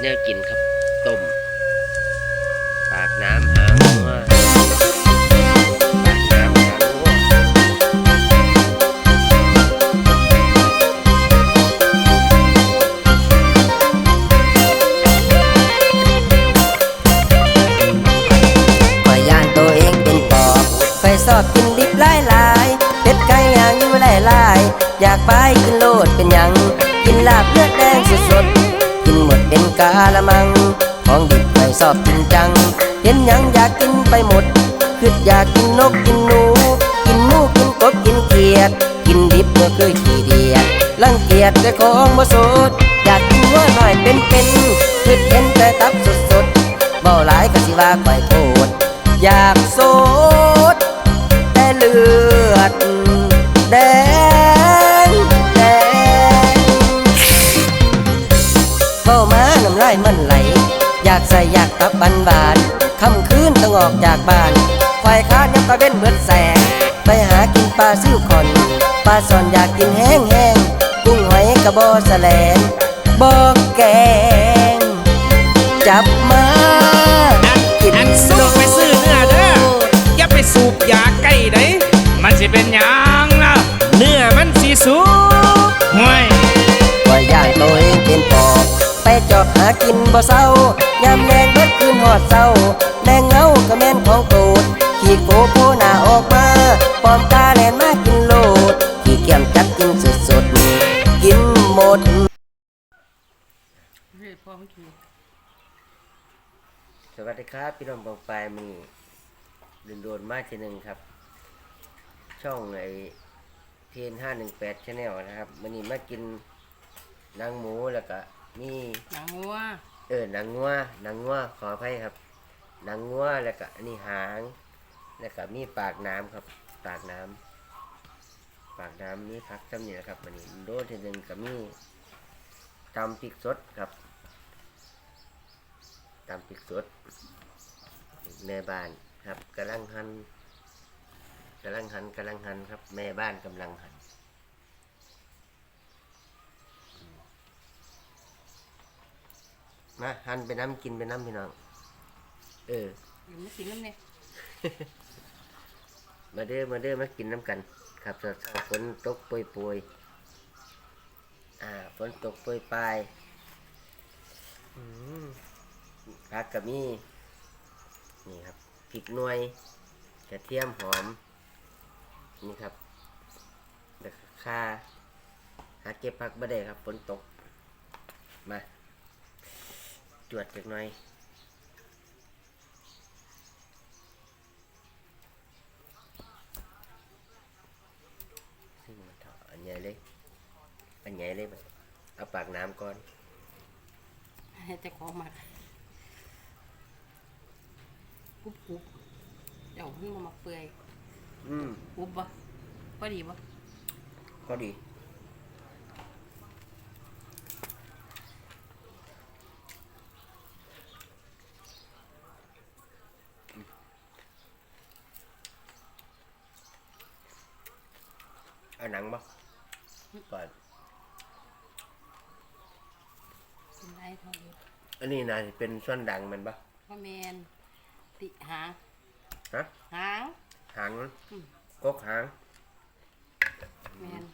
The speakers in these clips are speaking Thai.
แนวกินครับต้ม ปากน้ำหางงัวปากน้ำหางงัวข่อยย่านตัวเองเป็นปอบข่อยสอบกินดิบหลายหลายๆเป็ดไก่ย่างอยู่หลายหลายๆอยากไปกิน ละมัง ของดิบข่อยสอบกินจัง เห็นยังอยากกินไปหมดคืออยากกินนกกินหนู กินหมูกินกบกินเขียด กินดิบเมื่อคือขี้เดียดรังเกียจแต่ของบ่สดอยากกินว่าหน่อยเป็นๆคือเห็นแต่ตับสดๆเบาหลายก็สิว่าข่อยโทษอยากโส ใส่อยากตับบันบานคำคืนต้องออกจากบ้านควายค้านยับตะเว้นเบิดแสง ไปหากินปลาซิ่วขอนปลาซอนอยากกินแห้งแห้งกุ้งหอยกระบอแสลงบอกแกง จับมากินอันสู้ไปซื้อเนื้อเด้ออย่าไปสูบยาใกล้ได้มันสิเป็นยัง จอบหากินบ่เศร้ายามแรงเบิดคืนหอดเศร้าแรงเงาก็แม่นของโตดขี่โกโพหน้าออกมาปอมตาแลนมากินโลดขี่เกี่ยมจัดกินสดๆกินหมดสวัสดีครับ พี่น้องบองปลายมันดินโดนมากทีหนึ่งครับ ช่องไอเทนห้าหนึ่งแปดชแนลนะครับมันนี้มากินนางหมูแล้วก็ มีหนังวัวเออหนังงัวหนังงัวขออภัยครับหนังงัวแล้วก็อันนี้หางแล้วก็มีปากน้ำครับ ปากน้ำปากน้ำมีพักจำนี่แหละครับมันนี้โดนทีหนึ่งก็มีตำพริกสดครับตำพริกสดแม่บ้านครับกำลังหันกำลังหันกำลังหันครับ แม่บ้านกำลังหัน มาหันไปน้ำกินไปน้ำพี่น้อง เอออยู่ไม่กินน้ำเนี่ยมาเด้อมาเด้อมากินน้ำกัน ครับสดๆฝนตกโปรยโปรยๆอ่าฝนตกโปรยปลายอืมผักกับมีนี่ครับพริกหน่วยกระเทียมหอม นี่ครับแล้วก็ข่าหาเก็บผักบ่ได้ครับฝนตกมา จวดจักหน่อยซึ่งมันเถาะอันใหญ่เลย อันใหญ่เลยแบบเอาปากน้ำก่อนให้แต่ของหมักกุบกุบเดี๋ยวมันมาหมักเปื่อยอืมกุบบ่พอดีบ่ก็ดีเอาห นังบ่ก่อนเป็นไรเท่าเดียวอันนี้นะเป็นส่วนดังมันปะพ่อแมนติหางฮะหาง หางมันอืม กกหางแมน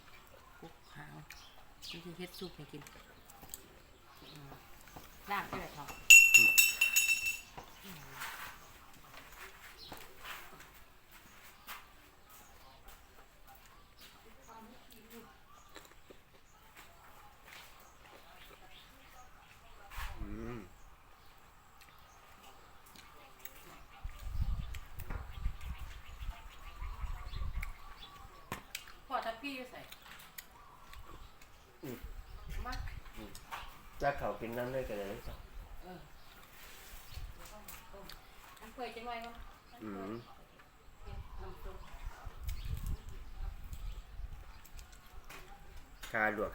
กุกหางมันจะเฮ็ดซุปให้กินอืมลากด้วยเถอะอืม พ่อทับพี่อยู่ใส่มา จะเขากินน้ำด้วยกันเลยจ้ะเอออันเปื่อยจังไว้เนาะอืมน้ำซุปคาลวก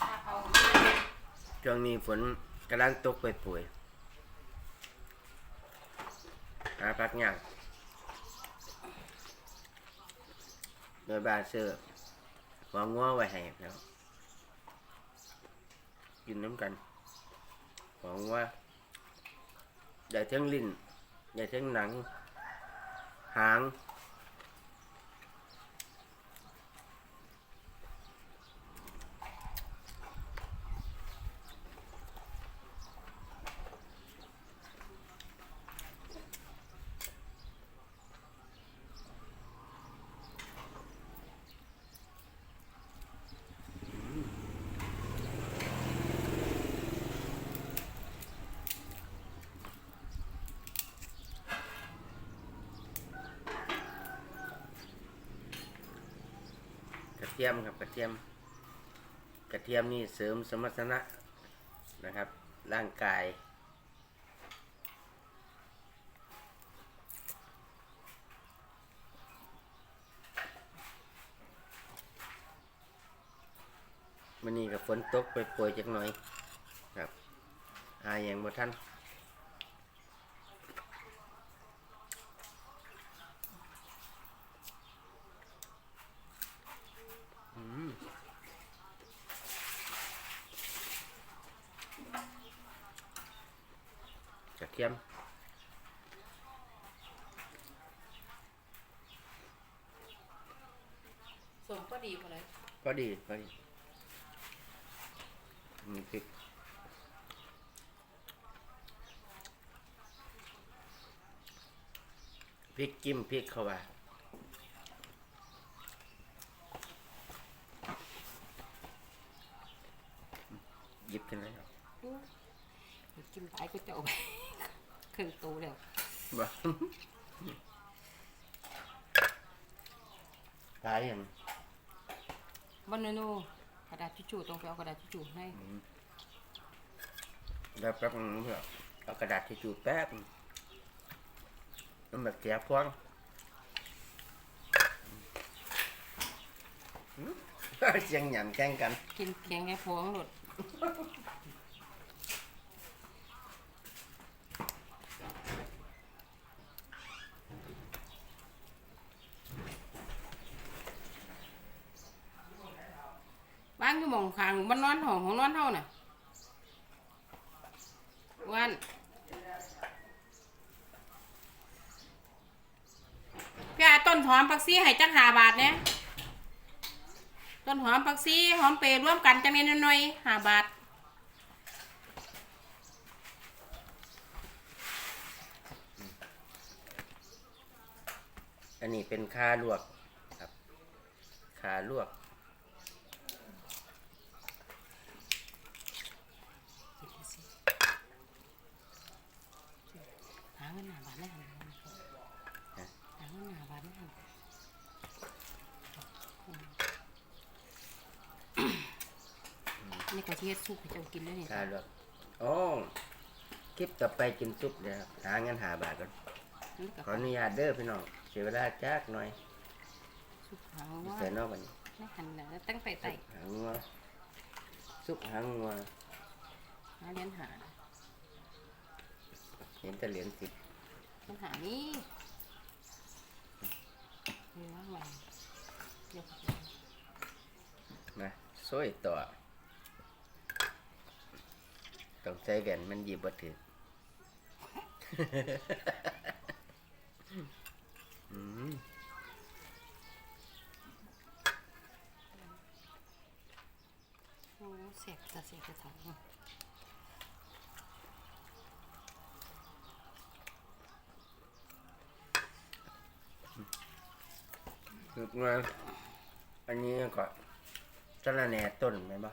ถ้าเอาช่วงนี้ฝนกำลังตกไปป่วยๆหาพักยาก โดยบาเซอร์วางง้อไว้แห้แล้วกินน้ำกันหวังว่าได้ทั้งลิ้นได้ทั้งหนัง หาง เทียมครับกระเทียม กระเทียมนี่เสริมสมรรถนะนะครับ ร่างกายมันนี่กับฝนตกไปโปรยจักหน่อย ครับอาอย่างบ่ท่านอืมกระเทียม ส่งก็ดีพอเลย ก็ดีก็ดีมีพริกพริกจิ้มพริกเข้าไปหยิบขึ้นเลยครับกินไปก็จะเอาไปเครื่องโตแล้วบ่ตายยัง บอนโนโนกระดาษทิชชู่ต้องไปเอากระดาษทิชชู่ให้แล้วแป๊บนึงเพื่อเอากระดาษทิชชู่แป๊บนึงแล้วแบบแกะพวงอืมเสียงหยำแกล้งกัน กินเพียงแค่พวงหลด บ้านก็มองคางมันนอนห้องของนอนเท่าน่ะวันพี่อาต้นหอมปักซี่ให้จักหาบาทเนี่ยต้นหอมปักซี่หอมเปรร่วมกันจะมีน้อยหาบาทอันนี้เป็นคาลวกครับคาลวก หาเงินหาบาทได้หันหาเงินหาบาทได้หัน นี่ก็ที่เฮ็ดซุปให้เจ้ากินด้วยนี่ คาลวกโอ้คลิปต่อไปกินซุปเลยครับหาเงินหาบาทก่อนนี่ก็ขออนุญาตเด้อพี่น้องเสียเวลาจักหน่อยซุปหางว่าใส่นอกบัดนี้ไม่หันนะตั้งแต่ไต่หางงัวซุปหางงัวหาเหรียญหาเห็นแต่เหรียญสิบเหรียญหานี่เฮ้ยว่างไวเดี๋ยวนะซอยต่อ ต้องใส่แว่นมันหยิบบ่ถืออืมโอ้เสพจะเสพกระถางคือว่าอันนี้ก็สะระแหน่ต้นไหมนบ่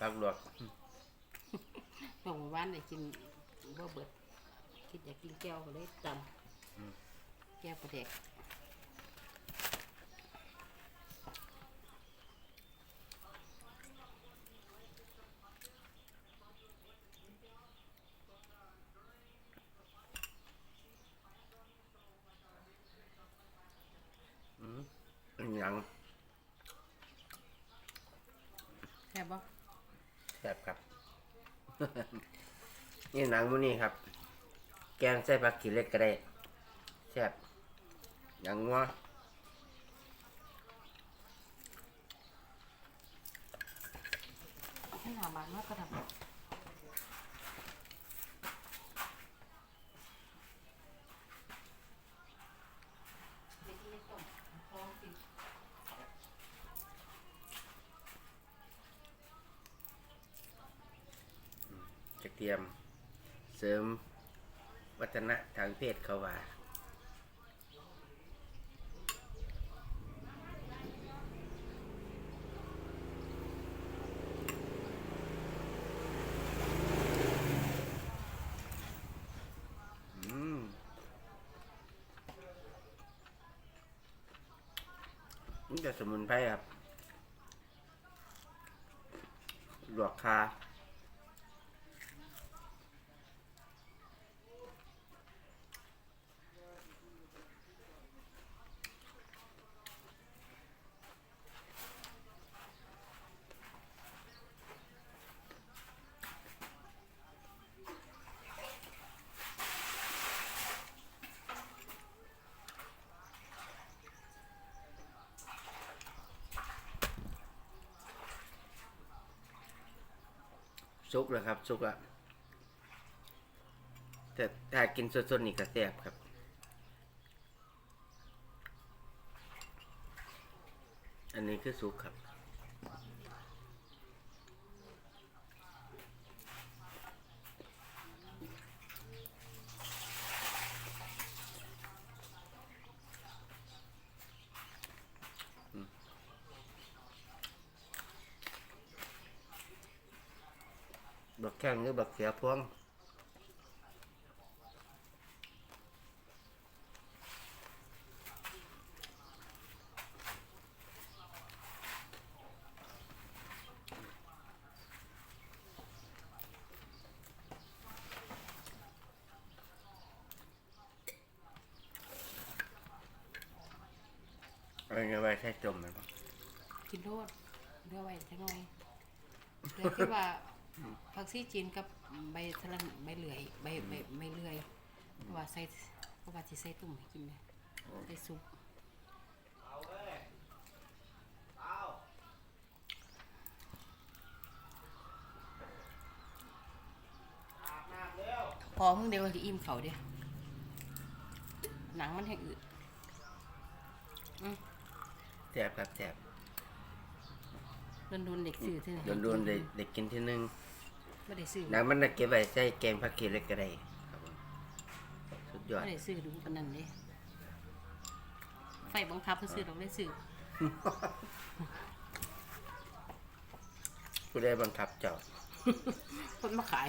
ผักลวกบอกว่าบ้านได้กินบ่เบิดคิดอยากกินแก้วก็เลยตำแก้วประเด็ก ซ่บบ่ แซ่บครับ นี่ หนังมื้อนี้ครับ แกงใส่ผักขี้เล็กก็ได้แซ่บหนังงัวให้หาบานมากก็ทำกระเทียม เสริมวัฒนะทางเพศเขาว่า อืมนี่จะสมุนไพรครับหลวกคา ซุกแล้วครับซุกอะแต่ถ้ากินสดๆนี่ก็แซ่บครับอันนี้คือซุกครับ บักแข้งหรือบักเสียพวง เอาไงไว้ใช้จมมันบ่ กินโลดเรือไว้จังหน่อยเรือที่ว่าผัก ซี่จีนกับใบทะลันใบเหลื่อยใบใบใบเลื่อยเพราะว่าใส่เพราะว่าสิใส่ตุ่มให้กินเลยใส่ซุปพอมึงเดี๋ยวจะอิ่มเขาเดียหนังมันแห้งอืดแซ่บครับแซ่บโดนโดนๆเด็กสื่อที่ไหนโดนๆได้ได้กินที่นึง ไม่ได้ซื้อน้ำมันน่ะเก็บไว้ใส่แกงผักเขียดเล็กก็ได้ครับผมสุดยอด ไม่ได้ซื้อดูปานนั้นเด้ไฟบังคับเพื่อซื้อเราได้ซื้อผู้ได้บังคับเจ้าคนมาขาย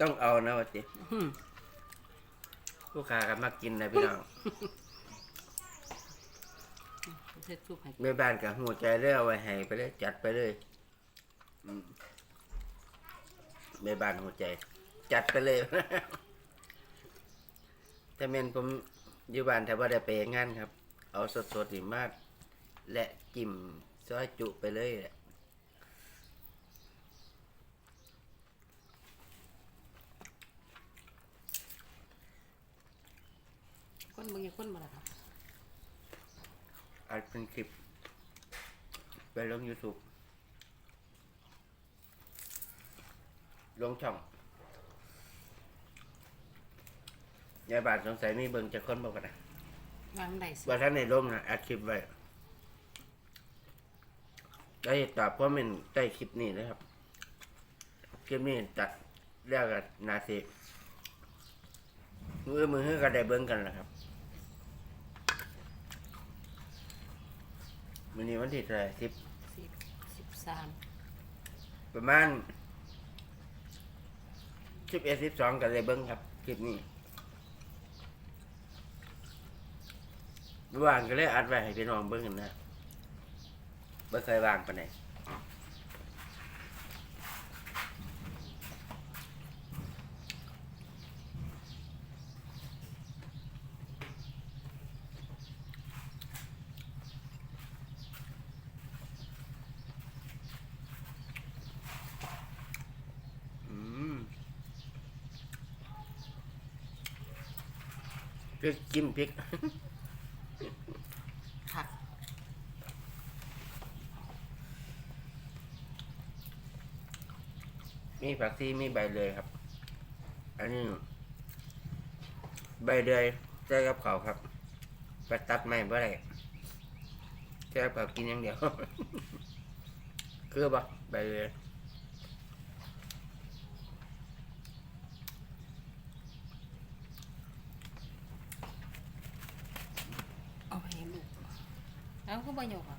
ต้องเอานะวะจิอืมลูกค้าก็มากินนะพี่น้องเสร็จซุปให้แม่บ้านกับหัวใจเลือกเอาไว้ให้ไปเลยจัดไปเลยอืม แม่บ้านหัวใจ จัดไปเลยถ้าเมนผมอยู่บ้านแต่ว่าได้ไปงานครับ เอาสดๆนี่มาก และจิ้มซอยจุไปเลยแหละคนบางอย่างคนมาแล้วครับอัดเป็นคลิป ไปลง YouTube ลงช่องยายบาทสงสัยมีเบิ่งจะคนบอกกันนะวางได้ซื้อว่าท่านในร่มนะอัดคลิปไว้ได้ตอบเพราะมันใต้คลิปนี้นะครับ คลิปนี้ตัดเรียกกันนาซีมือมือก็ได้เบิ่งกันแหละครับวันนี้วันที่เท่าไหร่สิบสิบสิบสามประมาณ สิบเอ็ดสิบสองกันเลยเบิ้งครับคลิปนี้ว่างก็เลยอัดไว้ให้พี่น้องเบิ้งนะเบิ้งเคยว่างปานไหน พริก จิ้มพริกผักมีผักชีมีใบเลยครับ อันนี้ ใบเลยใส่กับเขาวครับไปตัดไม้เมื่อไรใส่กับเขาวกินอย่างเดียว คือปะใบเลย เอาไปให้ลูก แล้วก็บ่ยกอะ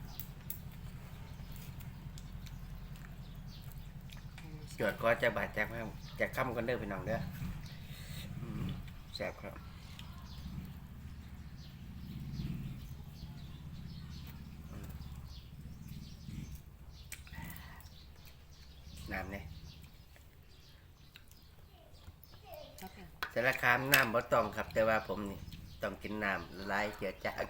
จวดก็จะบาดจากมากจากค่ำกันเด้อพี่น้องเด้ออืมแซ่บครับ น้ำเนี่ยครับผม สารคามน้ำบ่ต้องครับ แต่ว่าผมนี่ต้องกินน้ำลายเจือจาก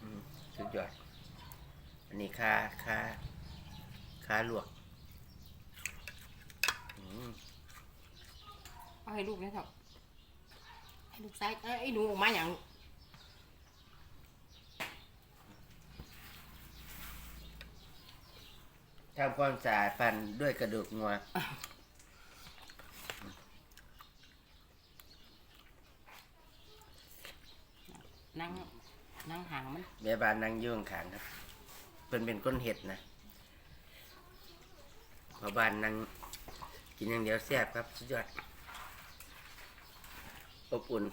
อืมสุดยอด อันนี้ค่าค่าค่าลวกอืม เอาให้ลูกนะครับให้ลูกซ้าย เอ้ยไอ้หนูออกมาอย่างทำความสะอาดฟันด้วยกระดูกงัวนั่งนั่งห่างมันแม่บ้านนั่งอยื่ข้างๆครับเป็นเป็นก้นเห็ดนะพอบ้านนั่งกินอย่างเดียวแซ่บครับ สุดยอดอบอุ่น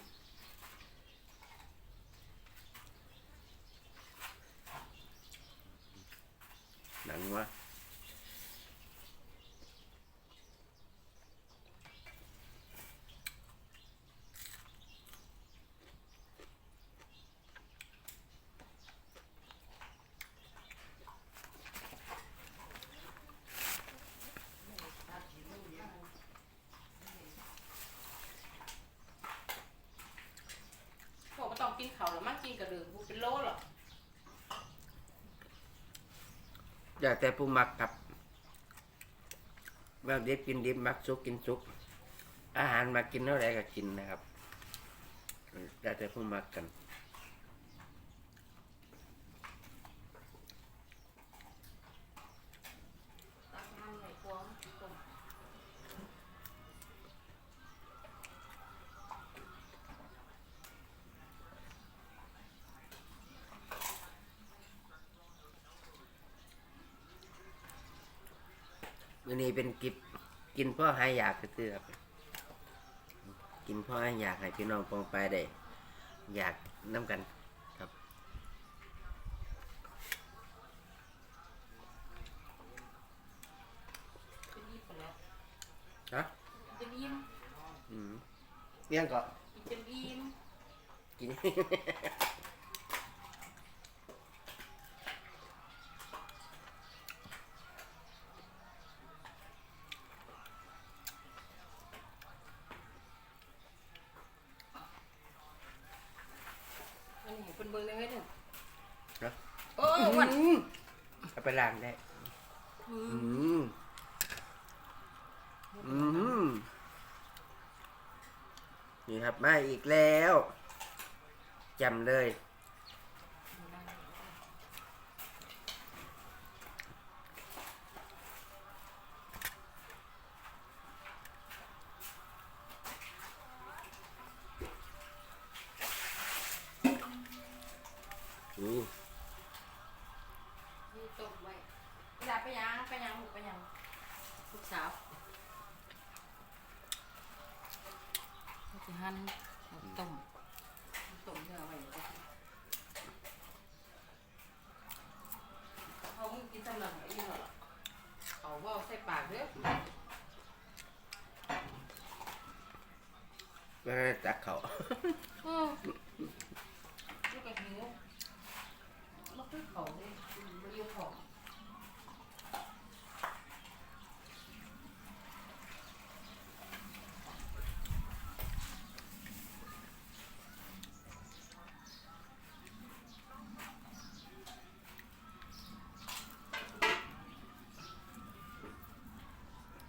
หนังวะ บอกว่าต้องกินเขาวแล้วมันกินกระดือบุเป็นโลหรอ อยากแต่ ผู้มักครับแบบดิบกินดิบมักสุกกินสุก อาหารมากินเท่าไรก็กินนะครับอยากแต่ผู้มักกัน นนี้เป็นกิบกินเพ่อหายอยากคือๆครับกินเพ่อหายอยากให้พี่น้องปองไปได้อยากน้ำกันครับจะรีบไปแล้วฮะจะรีบอืมเลี้ยงก็จะรีบกินอัน กแล้วจำเลย อืมนี่ต้มไว้เวลาไปยังไปยังลูกไปยังลูกสาวเราจะหั่นเอาต้มต้มเนื้อไว้เดี๋ยวเอามึงกินสำหรับไอ้นี่เหรอเอาว่าใส่ปากเด้อ ไม่ได้ตักเขา อืมลูกกระหิวมันคือเขาเลยมันอยู่ของ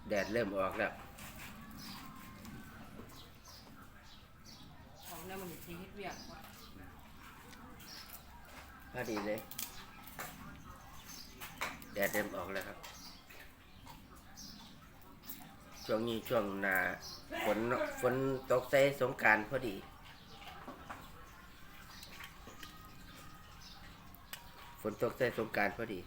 อ แดดเริ่มออกแล้วของแล้วมันสิเฮ็ดเวียกบ่พอดีเลย แดดเริ่มออกแล้วครับ ช่วงนี้ช่วงหนาฝนฝนตกใส่สงกรารพอดี ฝนตกใส่สงกรารพอดี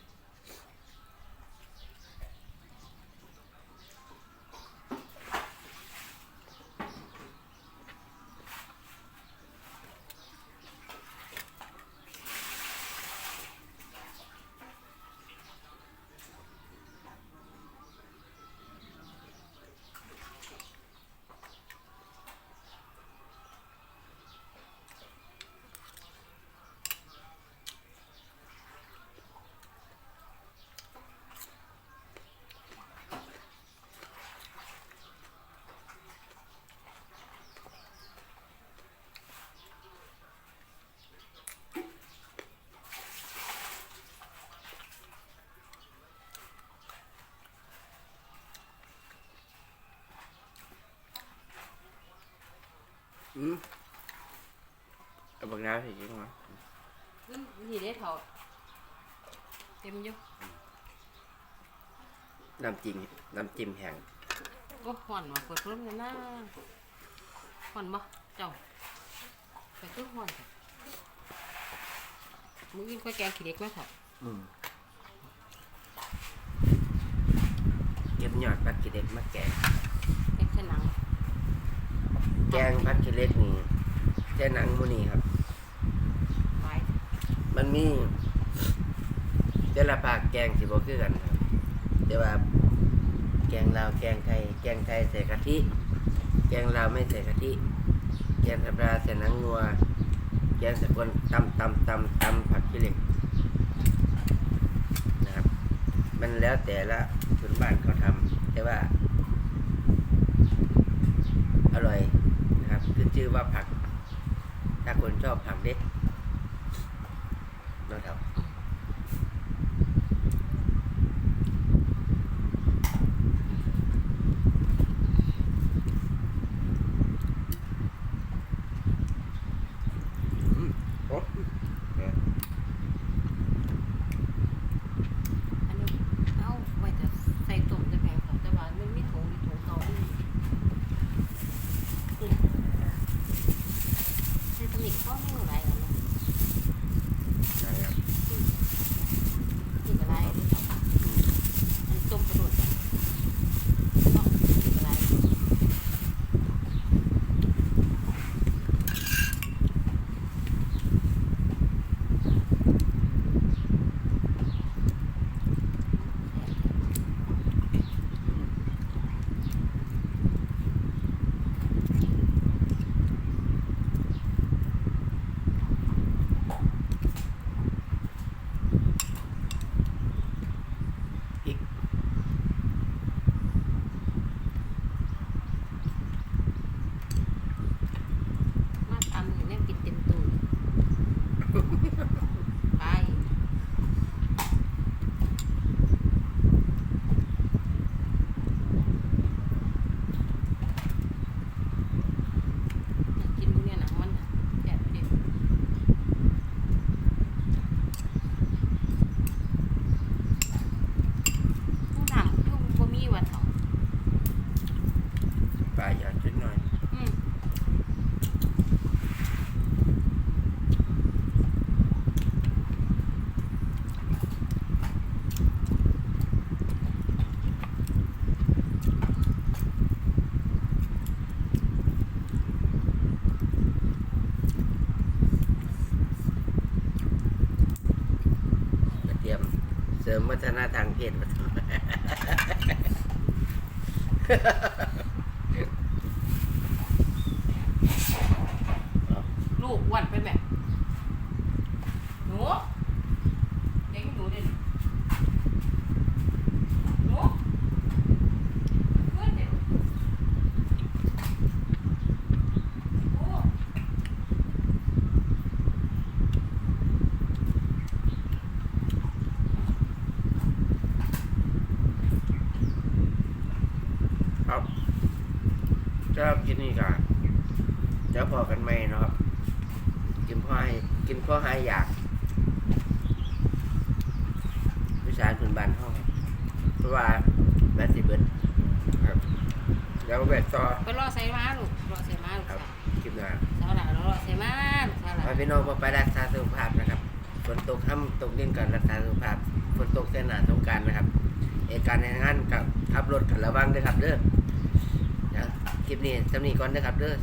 เอาบักน้ำสิจิงวะอืมนี่ได้เถาเต็มอยู่น้ำจิ้มน้ำจิ้มแห้งโอ้ฮ้อนว่ะเปิดพัดลมกันนะฮ้อนบ่เจ้าไปคือฮ้อนเถอะมื้อกินข้าวแกงขี้เด็กมาเถอะอืมเก็บยอดพัดขี้เหล็กมาแกงเด็กเส้นหนัง แกงพัดขี้เล็กนี่แค่หนังมูนี่ครับ มันมีแต่ละภาคแกงสิบ่คือกันครับแต่ว่า แกงลาวแกงไทย แกงไทยใส่กะทิ แกงลาวไม่ใส่กะทิ แกงธรรมดาใส่หนังงัว แกงสกลตำตำตำตำผัดขี้เหล็กนะครับ มันแล้วแต่ละพื้นบ้านเขาทำแต่ว่า อร่อยนะครับขึ้น ชื่อว่าผัก ถ้าคนชอบผักเด็กนะครับ อืมโอ้เนี่ย อันนี้เอ้าไว้จะใส่ตุ่มจะแพงค่ะแต่ว่ามันมีถุงมีถุงเก่าอยู่อืมใส่ตำหนิก็ไม่เหมือนไรกันเนาะ ใช่ครับ นี่ก็ไรนี่ก็อันตุ่มกระโดดอะเนาะนี่ก็ไร พริก มาตามนี่แม่งกินเต็มตูดไป กินมื้อเนี่ยหนังมันน่ะแซ่บเด็ดผู้นำยุ่งบ่มีว่าเถาะ ปลาหยาดนิดหน่อยอืมกระเทียมเสริมวัฒนธรรมเพศวัฒนลูกอ้วนไปแม่หนูเด็กหนูเด่นหนูเพื่อนเด็กโอ้ อ ชอบกินนี่ก่อนเดี๋ยวพอกันไหมเนาะครับ กินพ่อให้กินพ่อให้อยาก วิชาคุณบานห้องเพราะว่าแบตสิเบิดครับเดี๋ยวแบตต่อ ไปรอใส่มาลูกรอใส่มาลูก ครับคลิปหน้า สาวหลานรอใส่มาลูกสาวหลา พาน พี่น้องมาไปรักษาสุขภาพนะครับฝนตกห้ำ ตกดินกันรักษาสุขภาพฝนตกเส้นหนาสงการนะครับเหตุการณ์ในงานกับขับรถกันระวังด้วยครับเด้อนะคลิปนี้จำนี้ก่อนนะครับเด้อ